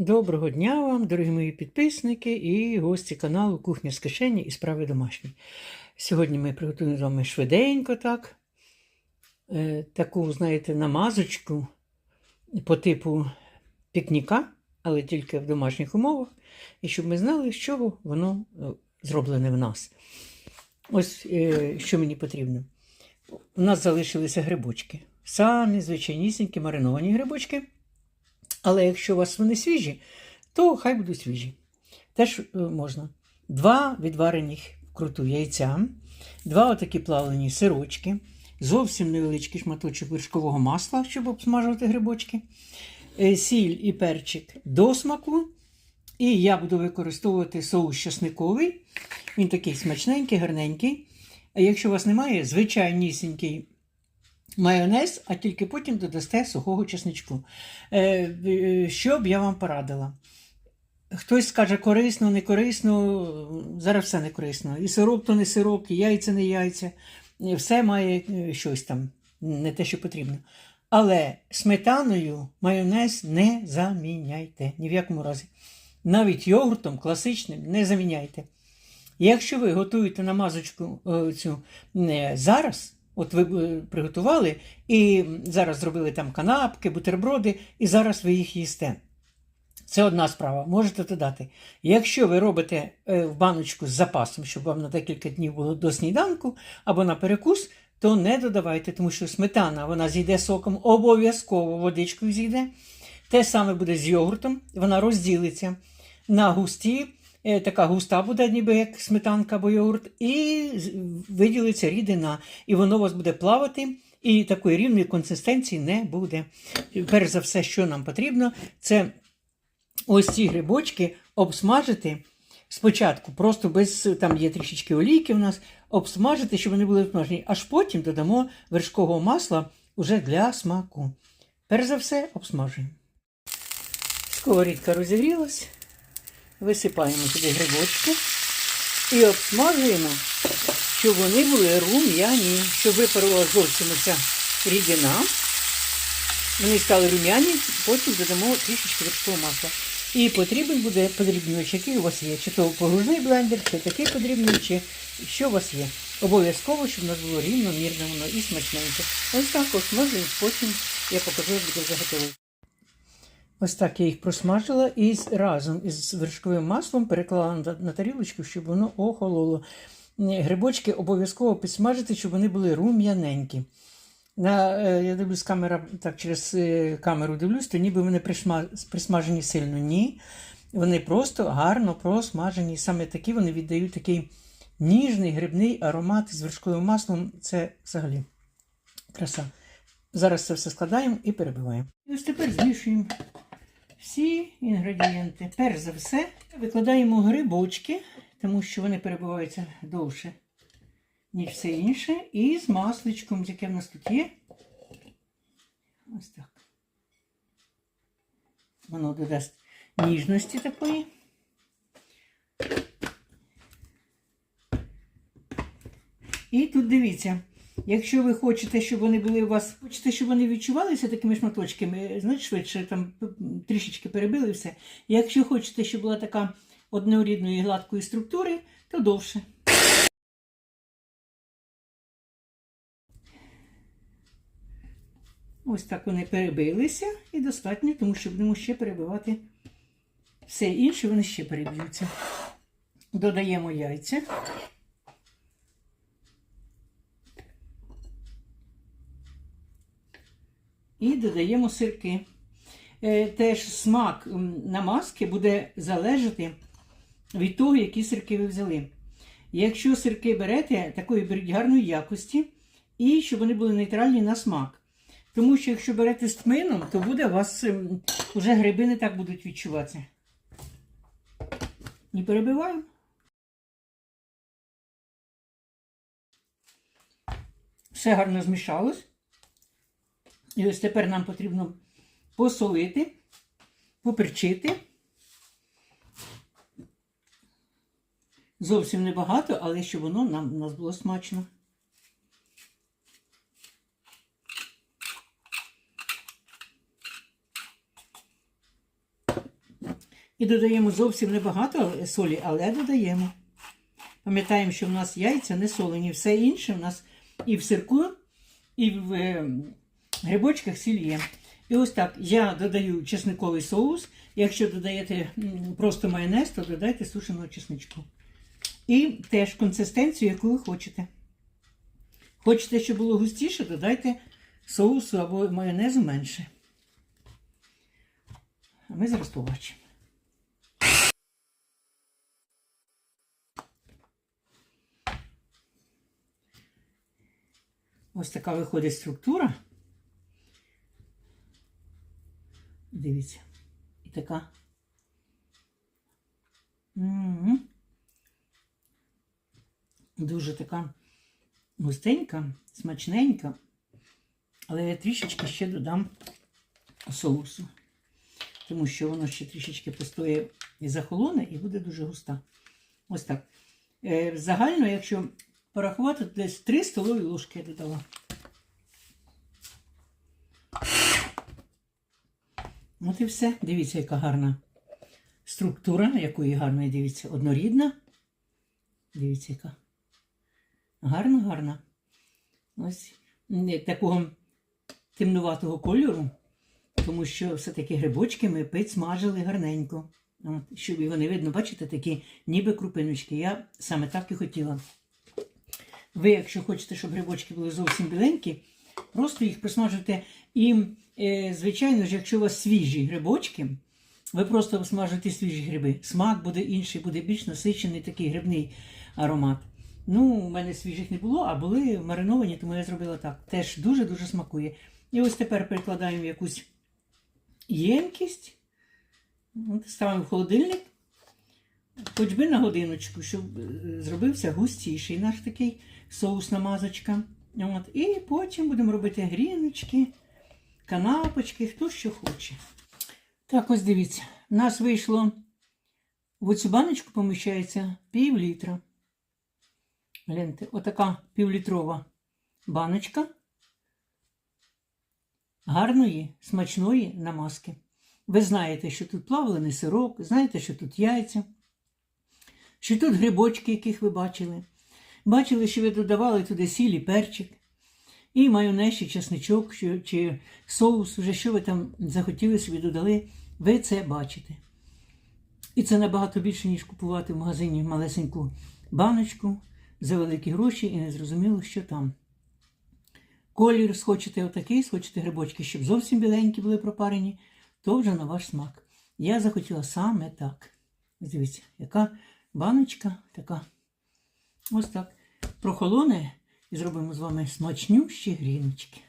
Доброго дня вам, дорогі мої підписники і гості каналу Кухня з кишені і справи домашні. Сьогодні ми приготуємо з вами швиденько так. е, Таку, знаєте, намазочку по типу пікніка, але тільки в домашніх умовах. І щоб ми знали, чого воно е, зроблене в нас. Ось е, що мені потрібно. У нас залишилися грибочки. Самі звичайнісінькі мариновані грибочки. Але якщо у вас вони свіжі, то хай будуть свіжі. Теж е, можна. Два відварених вкруту яйця, два отакі плавлені сирочки, зовсім невеличкий шматочок вершкового масла, щоб обсмажувати грибочки, е, сіль і перчик до смаку. І я буду використовувати соус часниковий. Він такий смачненький, гарненький. А якщо у вас немає, звичайнісінький майонез, а тільки потім додасте сухого чесничку. Е, е, Що б я вам порадила? Хтось скаже корисно, не корисно, зараз все не корисно. І сироп то не сироп, і яйця не яйця. Все має е, щось там, не те, що потрібно. Але сметаною майонез не заміняйте ні в якому разі. Навіть йогуртом класичним не заміняйте. Якщо ви готуєте намазочку е, цю е, зараз, от ви е, приготували і зараз зробили там канапки, бутерброди, і зараз ви їх їсте. Це одна справа, можете додати. Якщо ви робите е, в баночку з запасом, щоб вам на декілька днів було до сніданку або на перекус, то не додавайте, тому що сметана вона зійде соком, обов'язково водичкою зійде. Те саме буде з йогуртом, вона розділиться на густі, така густа буде, ніби як сметанка або йогурт, і виділиться рідина, і воно у вас буде плавати, і такої рівної консистенції не буде. Перш за все, що нам потрібно, це ось ці грибочки обсмажити спочатку, просто без там є трішечки олійки у нас, обсмажити, щоб вони були обсмажені, аж потім додамо вершкового масла уже для смаку. Перш за все, обсмажуємо. Сковорідка розігрілась, висипаємо туди грибочки і обсмажуємо, щоб вони були рум'яні, щоб випарувала зовсім ця рідина. Вони стали рум'яні, потім додамо трішечки вершкового масла. І потрібен буде подрібнювач, який у вас є. Чи то погружний блендер, чи такий подрібний, чи що у вас є. Обов'язково, щоб у нас було рівномірно воно і смачненьке. Ось так осмажуємо, потім я покажу, як буде заготовити. Ось так я їх просмажила і разом із вершковим маслом переклала на, тарілочку, щоб воно охололо. Грибочки обов'язково підсмажити, щоб вони були рум'яненькі. На, е, я дивлюсь камера, так через е, камеру дивлюсь, то ніби вони присмажені сильно. Ні. Вони просто гарно просмажені. Саме такі вони віддають такий ніжний грибний аромат з вершковим маслом. Це взагалі краса. Зараз це все складаємо і перебиваємо. І ось тепер змішуємо всі інгредієнти. Перш за все викладаємо грибочки, тому що вони перебиваються довше, ніж все інше. І з масличком, яке в нас тут є. Ось так. Воно додасть ніжності такої. І тут дивіться, якщо ви хочете, щоб вони були у вас, хочете, щоб вони відчувалися такими шматочками, значить швидше там трішечки перебили все. Якщо хочете, щоб була така однорідної гладкої структури, то довше. Ось так вони перебилися і достатньо, тому що будемо ще перебивати все інше, вони ще переб'ються. Додаємо яйця. І додаємо сирки. Е, Теж смак намазки буде залежати від того, які сирки ви взяли. Якщо сирки берете, такої гарної якості, і щоб вони були нейтральні на смак. Тому що якщо берете з тмином, то буде у вас ем, вже гриби не так будуть відчуватися. Не перебиваю. Все гарно змішалось. І ось тепер нам потрібно посолити, поперчити. Зовсім небагато, але щоб воно нам у нас було смачно. І додаємо зовсім небагато солі, але додаємо. Пам'ятаємо, що в нас яйця не солені, все інше в нас і в сирку, і в е, грибочках сіль є. І ось так я додаю чесниковий соус. Якщо додаєте просто майонез, то додайте сушеного чесничку. І теж консистенцію, яку ви хочете. Хочете, щоб було густіше, додайте соусу або майонезу менше. А ми зараз побачимо. Ось така виходить структура. Дивіться. І така. М-м. Дуже така густенька, смачненька. Але я трішечки ще додам соусу. Тому що воно ще трішечки постоє і захолоне, і буде дуже густа. Ось так. Е, загально, якщо порахувати, десь 3 столові ложки я додала. От і все. Дивіться, яка гарна структура, якої гарної, дивіться, однорідна. Дивіться, яка. Гарна, гарна. Ось такого темнуватого кольору, тому що все-таки грибочки ми підсмажили гарненько. От, щоб і вони видно, бачите, такі ніби крупиночки. Я саме так і хотіла. Ви, якщо хочете, щоб грибочки були зовсім біленькі, просто їх присмажуйте. І, е, звичайно ж, якщо у вас свіжі грибочки, ви просто смажите свіжі гриби. Смак буде інший, буде більш насичений такий грибний аромат. Ну, у мене свіжих не було, а були мариновані, тому я зробила так. Теж дуже-дуже смакує. І ось тепер перекладаємо якусь ємкість, ставимо в холодильник, хоч би на годиночку, щоб е, зробився густіший наш такий соусна мазочка. От, і потім будемо робити гріночки, канапочки, хто що хоче. Так, ось дивіться, у нас вийшло в оцю баночку поміщається пів літра. Гляньте, отака півлітрова баночка гарної, смачної намазки. Ви знаєте, що тут плавлений сирок, знаєте, що тут яйця, що тут грибочки, яких ви бачили. Бачили, що ви додавали туди сіль перчик, і майонез, чи чесничок, що- чи соус, вже що ви там захотіли собі додали, ви це бачите. І це набагато більше, ніж купувати в магазині малесеньку баночку за великі гроші і не зрозуміло, що там. Колір схочете отакий, схочете грибочки, щоб зовсім біленькі були пропарені, то вже на ваш смак. Я захотіла саме так. Дивіться, яка баночка така. Ось так. Прохолоне і зробимо з вами смачнющі гріночки.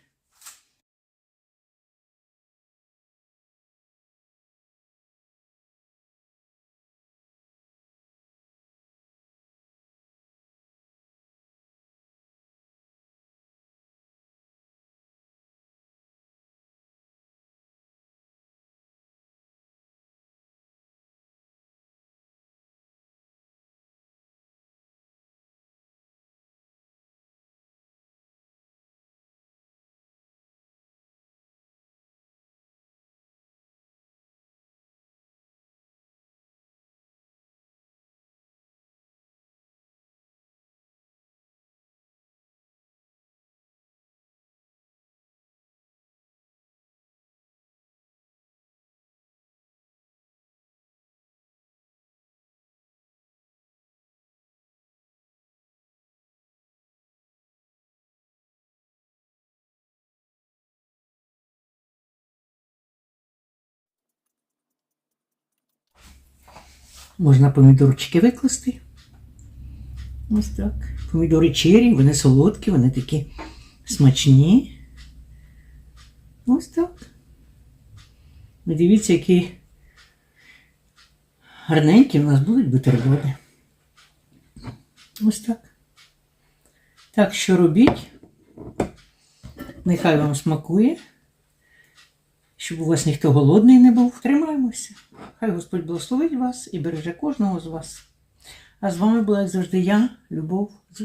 Можна помідорчики викласти. Ось так. Помідори чері, вони солодкі, вони такі смачні. Ось так. Ви дивіться, які гарненькі в нас будуть бутерброди. Ось так. Так що робіть. Нехай вам смакує. Щоб у вас ніхто голодний не був. Тримаємося. Хай Господь благословить вас і береже кожного з вас. А з вами була, як завжди, я, Любов.